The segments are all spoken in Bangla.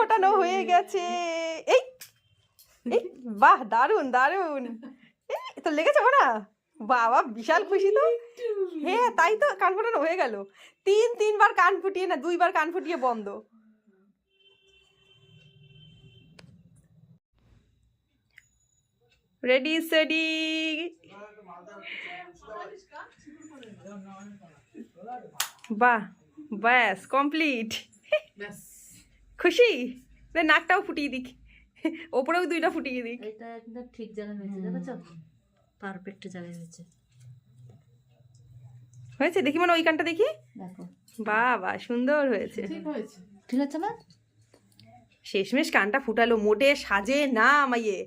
ফোটানো হয়ে গেছে। এই বাহ দারুণ দারুণ এই, তো লেগেছে না বাবা বিশাল খুশি তো। হ্যাঁ তাই তো কান ফোটানো হয়ে গেল। তিন তিনবার কান ফুটিয়ে না দুইবার কান ফুটিয়ে বন্ধ। রেডি সেডি বাহ ব্যাস কমপ্লিট খুশি? নাকটাও ফুটিয়ে দিক। ওপরেও দুইটা ফুটিয়ে দিক। এটা একদম ঠিক জায়গায় হয়েছে দেখেছ? পারফেক্ট জায়গায় হয়েছে। হয়েছে? দেখি মানে ওই কানটা দেখি। দেখো। বাহ বাহ সুন্দর হয়েছে। ঠিক আছে না? শেষমেশ কানটা ফুটালো মোটে সাজে না আমাইয়ে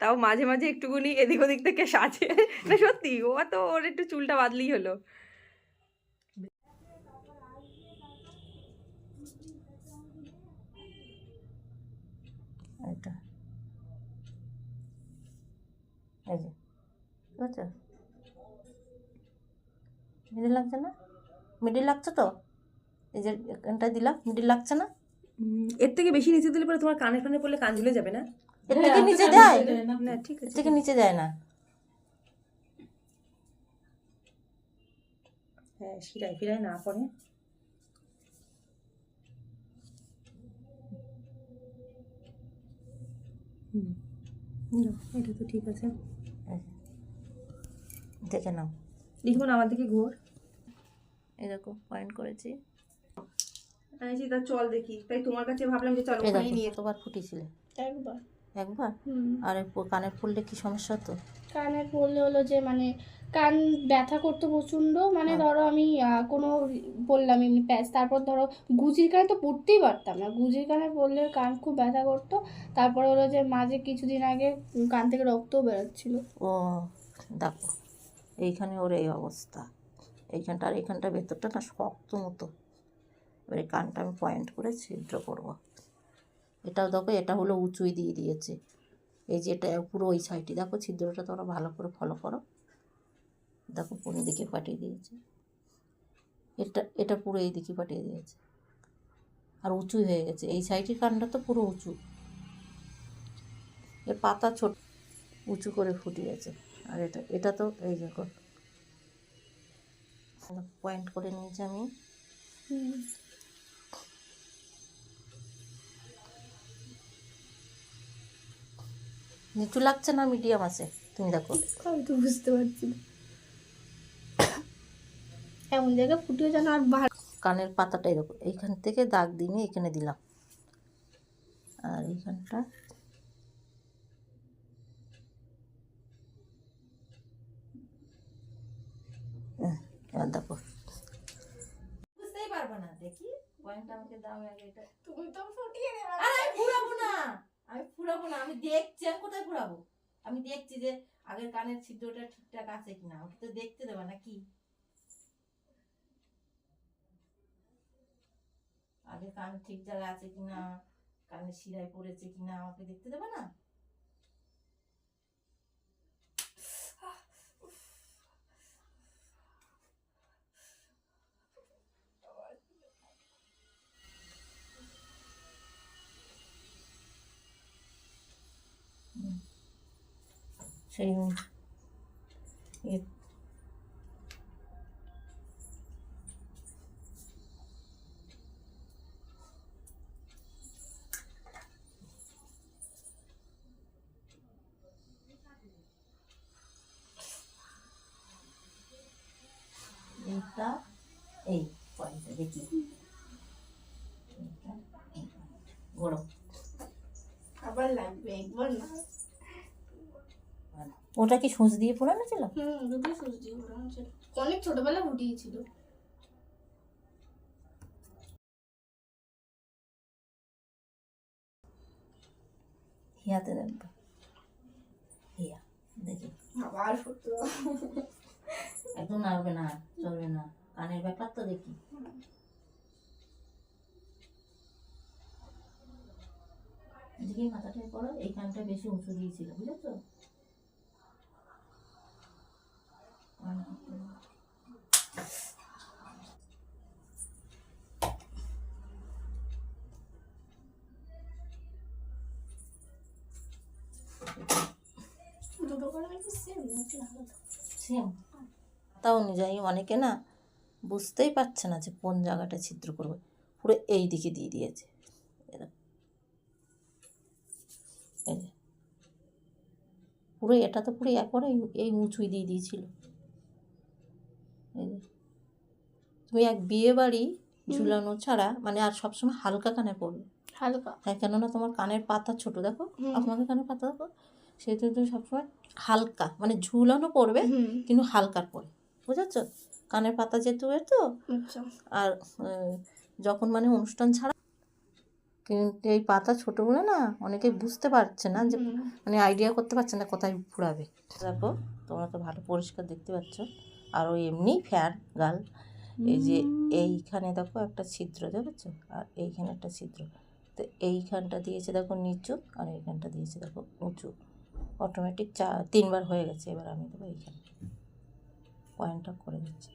তাও মাঝে মাঝে একটুকুনি এদিক ওদিক থেকে সাজে। না সত্যি ও তো ওর একটু চুলটা বাদলেই হলো। এটা এই যে বুঝছ? মিডিল লাগছে না? মিডিল লাগছে তো? এই যে এখানটা দিলাম মিডিল লাগছে না? এর থেকে বেশি নিচে দিলে পরে তোমার কানে কানে পড়লে কান ঝুলে যাবে না? এর থেকে নিচে দেয় না। ঠিক এর আছে থেকে নিচে দেয় না? হ্যাঁ শিরায় ফিরায় না পড়ে। এটা তো ঠিক আছে। দেখে নাও। দেখুন আমার দিকে ঘোর। এরকম পয়েন্ট করেছি। আমি চল দেখি। তাই তোমার কাছে ভাবলাম যে চলো নিয়ে একবার। একবার? আর কানের ফুললে কি সমস্যা হতো কানের পড়লে হলো যে মানে কান ব্যথা করতো প্রচণ্ড। মানে হ্যাঁ। ধরো আমি কোনো বললাম এমনি প্যাচ তারপর ধরো গুজির কানে তো পড়তেই পারতাম না। গুজির কানে পড়লে কান খুব ব্যথা করতো। তারপরে হলো যে মাঝে কিছুদিন আগে কান থেকে রক্তও বেরোচ্ছিল। ও দেখো এইখানে ওর এই অবস্থা। এইখানটা আর এইখানটা ভেতরটা না শক্ত মতো। এবারে কানটা আমি পয়েন্ট করে ছিদ্র করব। এটাও দেখো এটা হলো উঁচুই দিয়ে দিয়েছে। এই যে এটা পুরো ওই সাইডে দেখো ছিদ্রটা তোমরা ভালো করে ফলো করো। দেখো কোন দিকে পাঠিয়ে দিয়েছে। এটা এটা পুরো এই দিকে পাঠিয়ে দিয়েছে। আর উঁচু হয়ে গেছে। এই সাইডের কানটা তো পুরো উঁচু। এর পাতা ছোট উঁচু করে ফুটিয়েছে। আর এটা এটা তো এই দেখো পয়েন্ট করে নিয়েছি আমি। নিচু লাগছে না? মিডিয়াম আছে। তুমি দেখো। আমি তো বুঝতে পারছি না। এমন জায়গায় ফুটিয়ে যেন আর ভালো কানের পাতাটাই দেখো এইখান থেকে দাগ দিয়ে এখানে দিলাম। আর এইখানটা এবার দেখো। বুঝতেই পারবে না দেখি। আমাকে দাও আগে এটা। তুমি তো ফুটিয়ে দেবে আরে আমি ফুরাবো না। আমি ফুরাবো না আমি দেখছি আমি কোথায় ফুরাবো আমি দেখছি যে আগের কানের ছিদ্রটা ঠিকঠাক আছে কিনা আমাকে তো দেখতে দেবে না কি। আগে কান ঠিক জায়গায় আছে কিনা কানের শিরায় পড়েছে কিনা, আমাকে দেখতে দেবে না? সেই লাগবে একবার না। ওটা কি সূচ দিয়ে পড়ানো ছিল? হুম দুটো সুচ দিয়ে ওরকম ছিল। অনেক ছোটবেলা ফুটিয়েছিল। হিয়াতে দেখবে। হিয়া দেখি। আবার ফুটতো। একদম নাড়বে না চলবে না। কানের ব্যাপার তো দেখি এদিকে মাথাটায় পরো এই কানটা বেশি উঁচু দিয়েছিল বুঝেছ? তা অনুযায়ী অনেকে না বুঝতেই পারছে না যে কোন জায়গাটা ছিদ্র করবে। পুরো এই দিকে দিয়ে দিয়েছে। পুরো এটা তো পুরো একবারে এই- উঁচুই দিয়ে দিয়েছিল। তুমি এক বিয়ে বাড়ি ঝুলানো ছাড়া মানে আর সবসময় হালকা কানে পড়বে। হালকা। হ্যাঁ কেননা তোমার কানের পাতা ছোট দেখো। আপনাদের কানের পাতা দেখো সেহেতু তুমি সবসময় হালকা মানে ঝুলানো পড়বে কিন্তু হালকার পরে বুঝেছ? কানের পাতা যেহেতু তো আচ্ছা। আর যখন মানে অনুষ্ঠান ছাড়া কিন্তু এই পাতা ছোট বলে না অনেকে বুঝতে পারছে না যে মানে আইডিয়া করতে পারছে না কোথায় ফুরাবে দেখো তোমরা তো ভালো পরিষ্কার দেখতে পাচ্ছ। আর ওই এমনি ফ্যার গাল। এই যে এইখানে দেখো একটা ছিদ্র দেখেছ? আর এইখানে একটা ছিদ্র। তো এইখানটা দিয়েছে দেখো নিচু আর এইখানটা দিয়েছে দেখো উঁচু। অটোমেটিক চা তিনবার হয়ে গেছে এবার আমি দেবো এইখানে। পয়েন্টটা করে দিচ্ছি।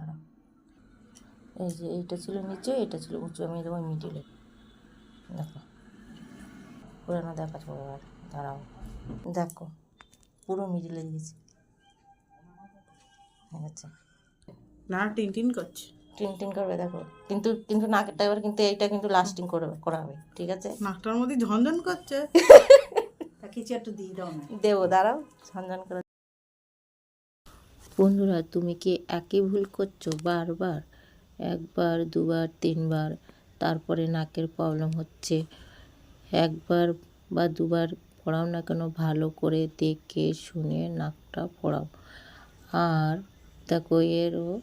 দাঁড়াও। এই যে এইটা ছিল নিচে এটা ছিল উঁচু আমি দেবো মিডিলে দেখো। পুরানো দেখা যাবে আর দাঁড়াও। দেখো পুরো মিডিলে দিয়েছি। হয়ে গেছে। না টিন টিন করছে। টিন টিন করবে দেখো। কিন্তু কিন্তু নাকেরটা এবার কিন্তু এইটা কিন্তু লাস্টিং করবে করা হবে ঠিক আছে? নাকটার মধ্যে ঝনঝন করছে। কিছু একটু দিয়ে দাও না। দেবো দাঁড়াও সন্ধান করে বন্ধুরা তুমি কি একই ভুল করছ বারবার? একবার দুবার তিনবার তারপরে নাকের প্রবলেম হচ্ছে। একবার বা দুবার পড়াও না কেন ভালো করে দেখে শুনে নাকটা পড়াও। আর দেখো এরও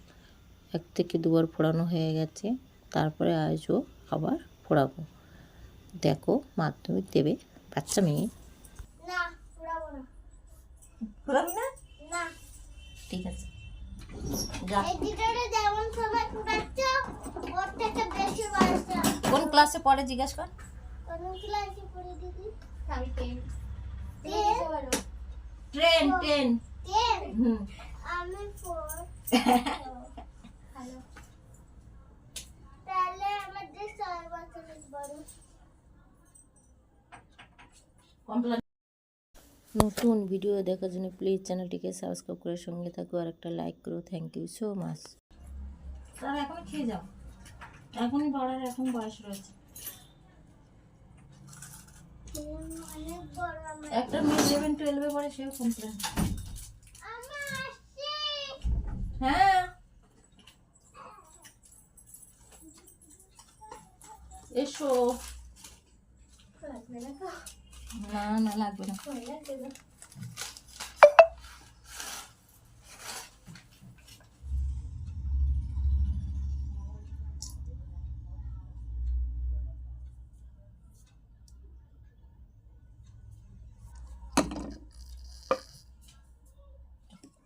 এক থেকে দুবার পড়ানো হয়ে গেছে তারপরে আজও আবার পড়াবো। দেখো মাধ্যমিক দেবে বাচ্চা মেয়ে। না না? ঠিক আছে। কোন ক্লাসে পড়ে জিজ্ঞেস কর। কোন ক্লাসে পড়ে দিদি? আমি টেন ট্রেন ট্রেন টেন হুম। আমি নতুন ভিডিও দেখার জন্য প্লিজ চ্যানেলটিকে সাবস্ক্রাইব করে সঙ্গে থাকো আর একটা লাইক করো। থ্যাংক ইউ সো মাচ তাহলে এখন খেয়ে যাও। এখনই বাড়ার এখন বয়স রয়েছে। একটা মেয়ে ইলেভেন টুয়েলভে পড়ে, সেও কমপ্লেন হ্যাঁ। এসো লাগবে না তো না না লাগবে না হয়ে গেছে তো।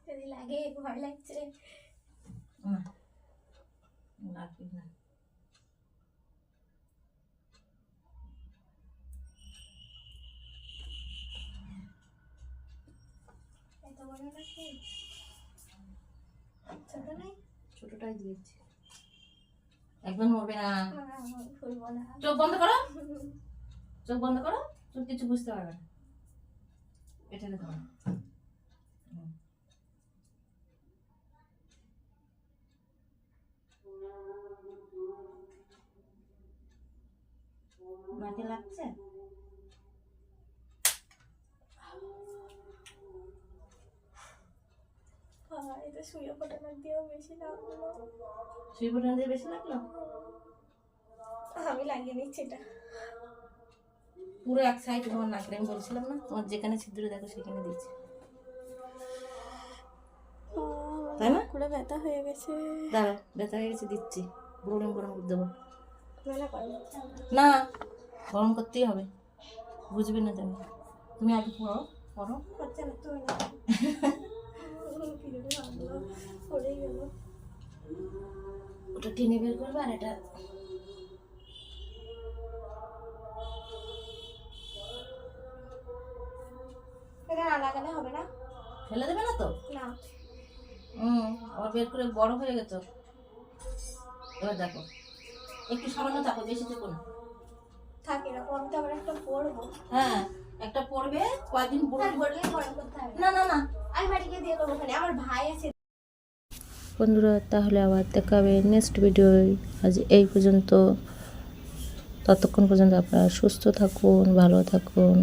যদি লাগে ভয় লাগছে না লাগবে না ছোট নাই ছোটটাই দিয়েছি। একদম নড়বে না। চোখ বন্ধ করো। চোখ বন্ধ করো চোখ কিছু বুঝতে পারবে না। এটা নাকে লাগছে? এটা ফোটানো দিয়েও বেশি লাগল। শুয়ে ফোটানো দিয়ে বেশি লাগল? আমি লাগিয়ে নিচ্ছি এটা। পুরো এক সাইড তোমার আমি বলছিলাম না? তোমার যেখানে ছিদ্র দেখো সেখানে দিয়েছি তাই না? পুরো ব্যথা হয়ে গেছে। দাঁড়াও ব্যথা হয়ে গেছে দিচ্ছি। গরম গরম করে দেবো। না না গরম করতেই হবে। বুঝবে না তুমি। তুমি আগে পড়ো পড়ো। হচ্ছে না তুমি না ভিডিওটা ভাবলো পড়ে গেল ওটা টেনে বের করবে আর এটা হবে না। ফেলে দেবে না তো? না। হুম আবার বের করে বড় হয়ে গেছো এবার দেখো একটু সামান্য থাকো বেশি থেকো না। থাকে এরকম আমি তো আবার একটা পড়ব হ্যাঁ একটা পড়বে কয়দিন পড়বে পড়লে পরে করতে হবে। না না না বন্ধুরা, তাহলে আবার দেখা হবে নেক্সট ভিডিও আজ এই পর্যন্ত। ততক্ষণ পর্যন্ত আপনারা সুস্থ থাকুন, ভালো থাকুন।